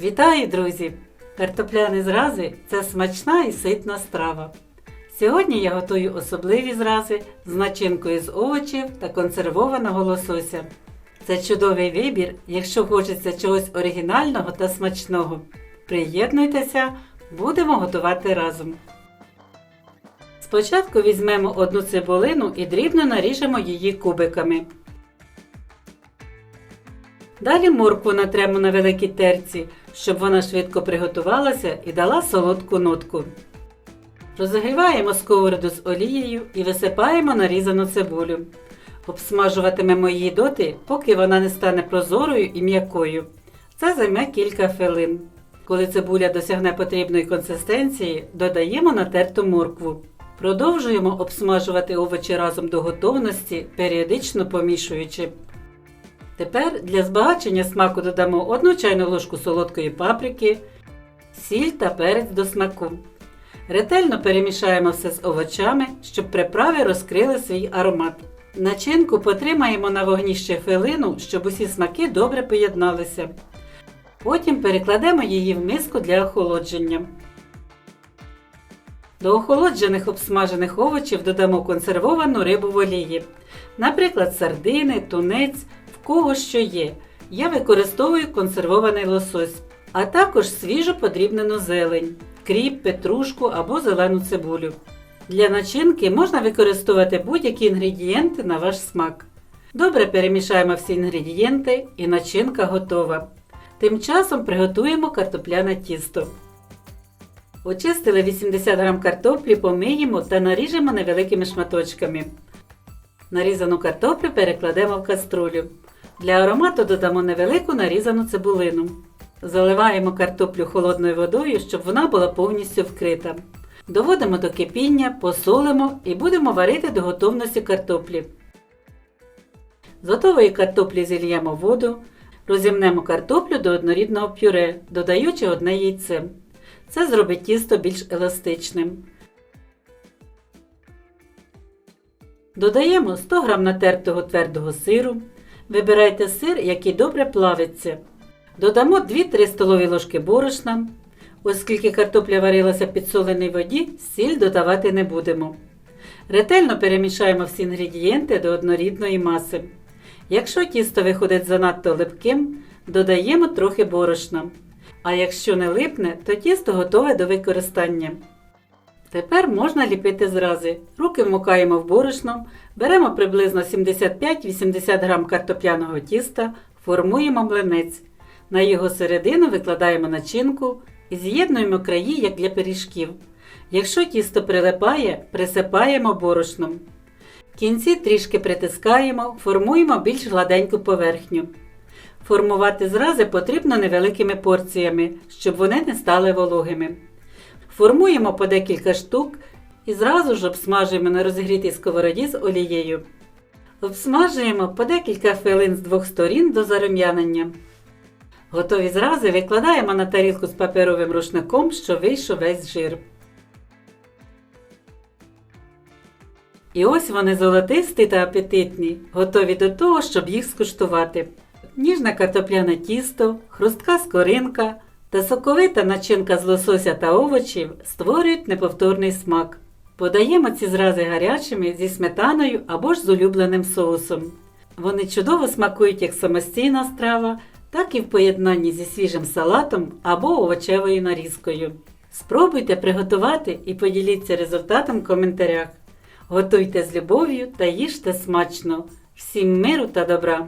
Вітаю, друзі! Картопляні зрази це смачна і ситна страва. Сьогодні я готую особливі зрази з начинкою з овочів та консервованого лосося. Це чудовий вибір, якщо хочеться чогось оригінального та смачного. Приєднуйтеся, будемо готувати разом. Спочатку візьмемо одну цибулину і дрібно наріжемо її кубиками. Далі моркву натремо на великій терці, щоб вона швидко приготувалася і дала солодку нотку. Розігріваємо сковороду з олією і висипаємо нарізану цибулю. Обсмажуватимемо її доти, поки вона не стане прозорою і м'якою. Це займе кілька хвилин. Коли цибуля досягне потрібної консистенції, додаємо натерту моркву. Продовжуємо обсмажувати овочі разом до готовності, періодично помішуючи. Тепер для збагачення смаку додамо 1 чайну ложку солодкої паприки, сіль та перець до смаку. Ретельно перемішаємо все з овочами, щоб приправи розкрили свій аромат. Начинку потримаємо на вогні ще хвилину, щоб усі смаки добре поєдналися. Потім перекладемо її в миску для охолодження. До охолоджених обсмажених овочів додамо консервовану рибу в олії. Наприклад, сардини, тунець, в кого що є. Я використовую консервований лосось, а також свіжо подрібнену зелень, кріп, петрушку або зелену цибулю. Для начинки можна використовувати будь-які інгредієнти на ваш смак. Добре перемішаємо всі інгредієнти і начинка готова. Тим часом приготуємо картопляне тісто. Очистили 80 г картоплі, помиємо та наріжемо невеликими шматочками. Нарізану картоплю перекладемо в каструлю. Для аромату додамо невелику нарізану цибулину. Заливаємо картоплю холодною водою, щоб вона була повністю вкрита. Доводимо до кипіння, посолимо і будемо варити до готовності картоплі. З готової картоплі зільємо воду, розімнемо картоплю до однорідного пюре, додаючи одне яйце. Це зробить тісто більш еластичним. Додаємо 100 г натертого твердого сиру. Вибирайте сир, який добре плавиться. Додамо 2-3 столові ложки борошна. Оскільки картопля варилася в підсоленій воді, сіль додавати не будемо. Ретельно перемішаємо всі інгредієнти до однорідної маси. Якщо тісто виходить занадто липким, додаємо трохи борошна. А якщо не липне, то тісто готове до використання. Тепер можна ліпити зрази. Руки вмокаємо в борошно, беремо приблизно 75-80 г картопляного тіста, формуємо млинець. На його середину викладаємо начинку і з'єднуємо краї, як для пиріжків. Якщо тісто прилипає, присипаємо борошном. В кінці трішки притискаємо, формуємо більш гладеньку поверхню. Формувати зрази потрібно невеликими порціями, щоб вони не стали вологими. Формуємо по декілька штук і зразу ж обсмажуємо на розігрітій сковороді з олією. Обсмажуємо по декілька хвилин з двох сторін до зарум'янення. Готові зрази викладаємо на тарілку з паперовим рушником, що вийшов весь жир. І ось вони золотисті та апетитні, готові до того, щоб їх скуштувати. Ніжне картопляне тісто, хрустка скоринка та соковита начинка з лосося та овочів створюють неповторний смак. Подаємо ці зрази гарячими зі сметаною або ж з улюбленим соусом. Вони чудово смакують як самостійна страва, так і в поєднанні зі свіжим салатом або овочевою нарізкою. Спробуйте приготувати і поділіться результатом в коментарях. Готуйте з любов'ю та їжте смачно. Всім миру та добра!